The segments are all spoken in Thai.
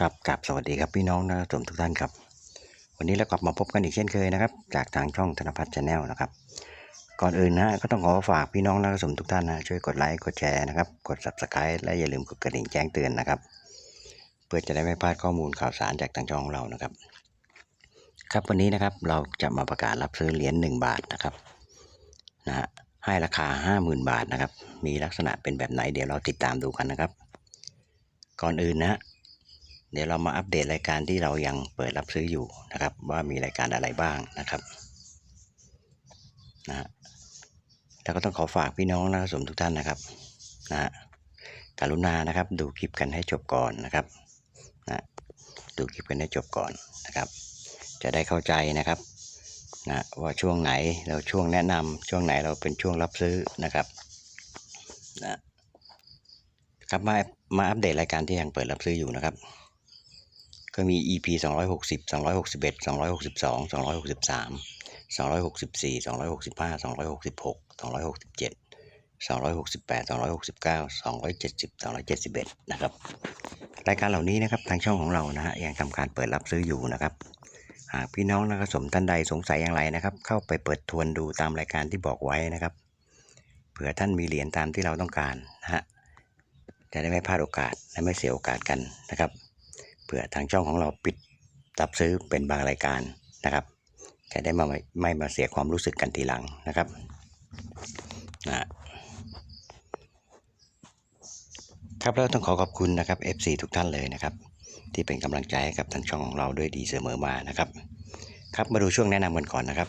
ครับกับสวัสดีครับพี่น้องนะครับทุกท่านครับ วันนี้เรากลับมาพบกันอีกเช่นเคยนะครับจากทางช่องธนพัฒน์ชาแนลนะครับ ก่อนอื่นนะก็ต้องขอฝากพี่น้องนะครับทุกท่านนะช่วยกดไลค์กดแชร์นะครับกด subscribe และอย่าลืมกดกระดิ่งแจ้งเตือนนะครับ เพื่อจะได้ไม่พลาดข้อมูลข่าวสารจากทางช่องของเรานะครับ ครับวันนี้นะครับเราจะมาประกาศรับซื้อเหรียญ1บาทนะครับนะฮะให้ราคา 50,000 บาทนะครับ มีลักษณะเป็นแบบไหนเดี๋ยวเราติดตามดูกันนะครับ ก่อนอื่นนะ เดี๋ยวเรามาอัปเดตรายการที่เรายังเปิดรับซื้ออยู่นะครับ ว่ามีรายการอะไรบ้างนะครับนะฮะแล้วก็ต้องขอฝากพี่น้องนะครับสมทุกท่านนะครับนะฮะกรุณานะครับ ดูคลิปกันให้จบก่อนนะครับนะดูคลิปกันให้จบก่อนนะครับ จะได้เข้าใจนะครับนะว่าช่วงไหนเราช่วงแนะนำช่วงไหนเราเป็นช่วงรับซื้อนะครับนะครับมามาอัปเดตรายการที่ยังเปิดรับซื้ออยู่นะครับ ก็มี EP 260 261 262 263 264 265 266 267 268 269 270 271 นะครับ รายการเหล่านี้นะครับทางช่องของเรานะฮะยังทำการเปิดรับซื้ออยู่นะครับ หากพี่น้องนะครับสมท่านใดสงสัยอย่างไรนะครับ เข้าไปเปิดทวนดูตามรายการที่บอกไว้นะครับ เผื่อท่านมีเหรียญตามที่เราต้องการนะฮะจะได้ไม่พลาดโอกาสและไม่เสียโอกาสกันนะครับ ผื่อทางช่องของเราปิดรับซื้อเป็นบางรายการนะครับ จะได้มาไม่ไม่มาเสียความรู้สึกกันทีหลังนะครับนะครับแล้วต้องขอขอบคุณนะครับ FC ทุกท่านเลยนะครับ ที่เป็นกำลังใจให้กับทางช่องของเราด้วยดีเสมอมานะครับ ครับมาดูช่วงแนะนำกันก่อนนะครับ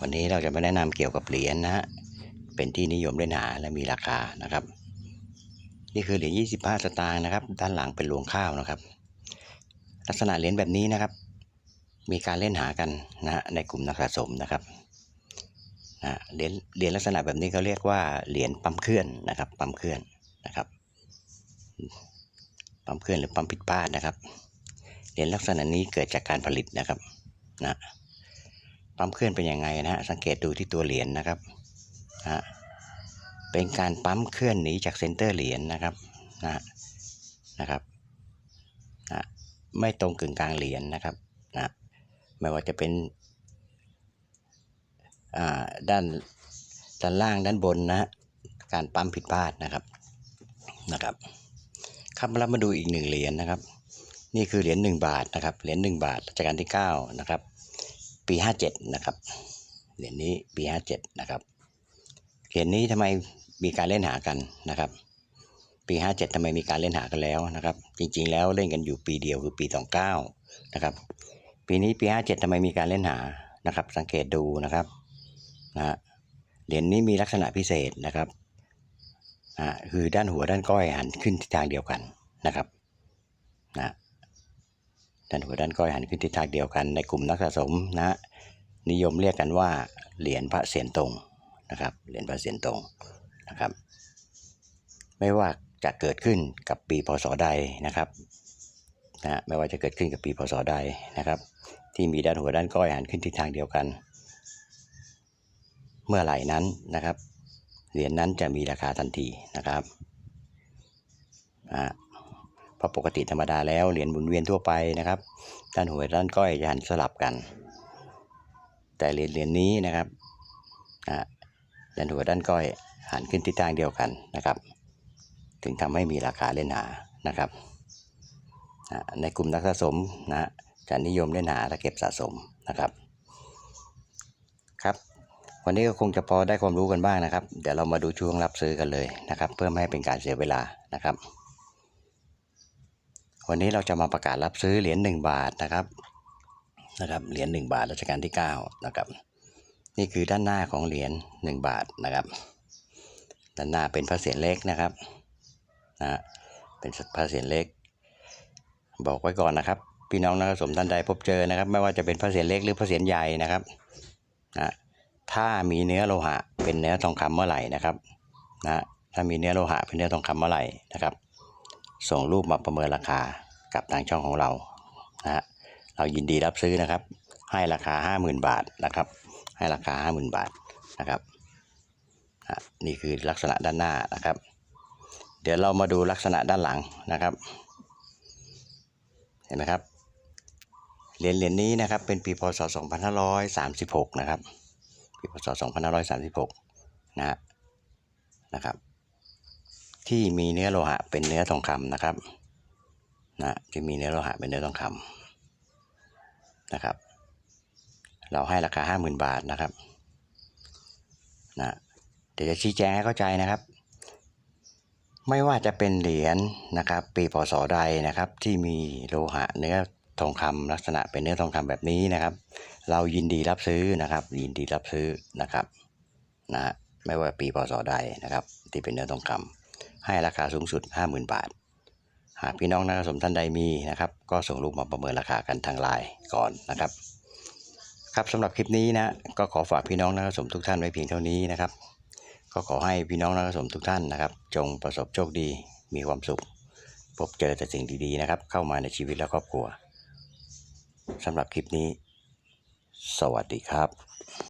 วันนี้เราจะมาแนะนำเกี่ยวกับเหรียญนะฮะเป็นที่นิยมเล่นหาและมีราคานะครับ นี่คือเหรียญ25 สตางค์นะครับ ด้านหลังเป็นรวงข้าวนะครับ ลักษณะเหรียญแบบนี้นะครับ มีการเล่นหากันนะในกลุ่มนักสะสมนะครับนะเหรียญเหรียญลักษณะแบบนี้เขาเรียกว่าเหรียญปั๊มเคลื่อนนะครับ ปั๊มเคลื่อนนะครับปั๊มเคลื่อนหรือปั๊มผิดพลาดนะครับเหรียญลักษณะนี้เกิดจากการผลิตนะครับนะปั๊มเคลื่อนเป็นยังไงนะฮะสังเกตดูที่ตัวเหรียญนะครับนะ เป็นการปั๊มเคลื่อนหนีจากเซนเตอร์เหรียญนะครับนะนะครับนะไม่ตรงกึ่งกลางเหรียญนะครับนะไม่ว่าจะเป็นด้านด้านล่างด้านบนนะการปั๊มผิดพลาดนะครับนะครับครับเรามาดูอีกหนึ่งเหรียญนะครับ นี่คือเหรียญหนึ่งบาทนะครับเหรียญหนึ่งบาทรัชกาลที่เก้านะครับ ปีห้าเจ็ดนะครับเหรียญนี้ปีห้าเจ็ดนะครับเหรียญนี้ทำไม มีการเล่นหากันนะครับ ปี 57ทำไมมีการเล่นหากันแล้วนะครับ จริง ๆ แล้วเล่นกันอยู่ปีเดียวคือปี 29นะครับ ปีนี้ปี 57ทำไมมีการเล่นหานะครับ สังเกตดูนะครับนะเหรียญนี้มีลักษณะพิเศษนะครับนะคือด้านหัวด้านก้อยหันขึ้นทิศทางเดียวกันนะครับนะด้านหัวด้านก้อยหันขึ้นทิศทางเดียวกัน ในกลุ่มนักสะสมนะนิยมเรียกกันว่าเหรียญพระเศียรตรงนะครับ เหรียญพระเศียรตรง นะครับ ไม่ว่าจะเกิดขึ้นกับปีพศใดนะครับนะไม่ว่าจะเกิดขึ้นกับปีพศใดนะครับ ที่มีด้านหัวด้านก้อยหันขึ้นทิศทางเดียวกัน เมื่อไหร่นั้นนะครับเหรียญนนั้นจะมีราคาทันทีนะครับนะเพราะปกติธรรมดาแล้วเหรียญหมุนเวียนทั่วไปนะครับ ด้านหัวด้านก้อยจะหันสลับกัน แต่เหรียญเหรียญนี้นะครับนะด้านหัวด้านก้อย หันขึ้นทิศทางเดียวกันนะครับ ถึงทำให้มีราคาเล่นหานะครับ ในกลุ่มนักสะสมนะจะนิยมเล่นหาและเก็บสะสมนะครับ ครับวันนี้ก็คงจะพอได้ความรู้กันบ้างนะครับ เดี๋ยวเรามาดูช่วงรับซื้อกันเลยนะครับ เพื่อไม่ให้เป็นการเสียเวลานะครับ วันนี้เราจะมาประกาศรับซื้อเหรียญ1บาทนะครับนะครับเหรียญ1บาทรัชกาลที่9นะครับนี่คือด้านหน้าของเหรียญ1บาทนะครับ ด้านหน้าเป็นพระเศียรเล็กนะครับนะเป็นพระเศียรเล็ก บอกไว้ก่อนนะครับ พี่น้องนักสมท่านใดพบเจอนะครับ ไม่ว่าจะเป็นพระเศียรเล็กหรือพระเศียรใหญ่นะครับนะถ้ามีเนื้อโลหะเป็นเนื้อทองคำเมื่อไหร่นะครับนะถ้ามีเนื้อโลหะเป็นเนื้อทองคำเมื่อไหร่นะครับ ส่งรูปมาประเมินราคากับทางช่องของเรานะฮะเรายินดีรับซื้อนะครับ ให้ราคา 50,000 บาทนะครับ ให้ราคา 50,000 บาทนะครับ นี่คือลักษณะด้านหน้านะครับ เดี๋ยวเรามาดูลักษณะด้านหลังนะครับ เห็นไหมครับเหรียญเหรียญนี้นะครับเป็นปีพศ 2536 นะครับ ปีพศ 2536 นะฮะนะครับ ที่มีเนื้อโลหะเป็นเนื้อทองคำนะครับนะที่มีเนื้อโลหะเป็นเนื้อทองคำนะครับ เราให้ราคา 50,000 บาทนะครับนะ เดี๋ยวจะชี้แจงให้เข้าใจนะครับ ไม่ว่าจะเป็นเหรียญนะครับ ปีพศใดนะครับ ที่มีโลหะเนื้อทองคำลักษณะเป็นเนื้อทองคำแบบนี้นะครับ เรายินดีรับซื้อนะครับ ยินดีรับซื้อนะครับนะฮะไม่ว่าปีพศใดนะครับ ที่เป็นเนื้อทองคำให้ราคาสูงสุด 50,000 บาท หากพี่น้องนักสมท่านใดมีนะครับ ก็ส่งรูปมาประเมินราคากันทางไลน์ก่อนนะครับ ครับสำหรับคลิปนี้นะก็ขอฝากพี่น้องนักสมทุกท่านไว้เพียงเท่านี้นะครับ ก็ขอให้พี่น้องนักสมทุกท่านนะครับ จงประสบโชคดีมีความสุข พบเจอแต่สิ่งดีๆนะครับ เข้ามาในชีวิตและครอบครัวสำหรับคลิปนี้ สวัสดีครับ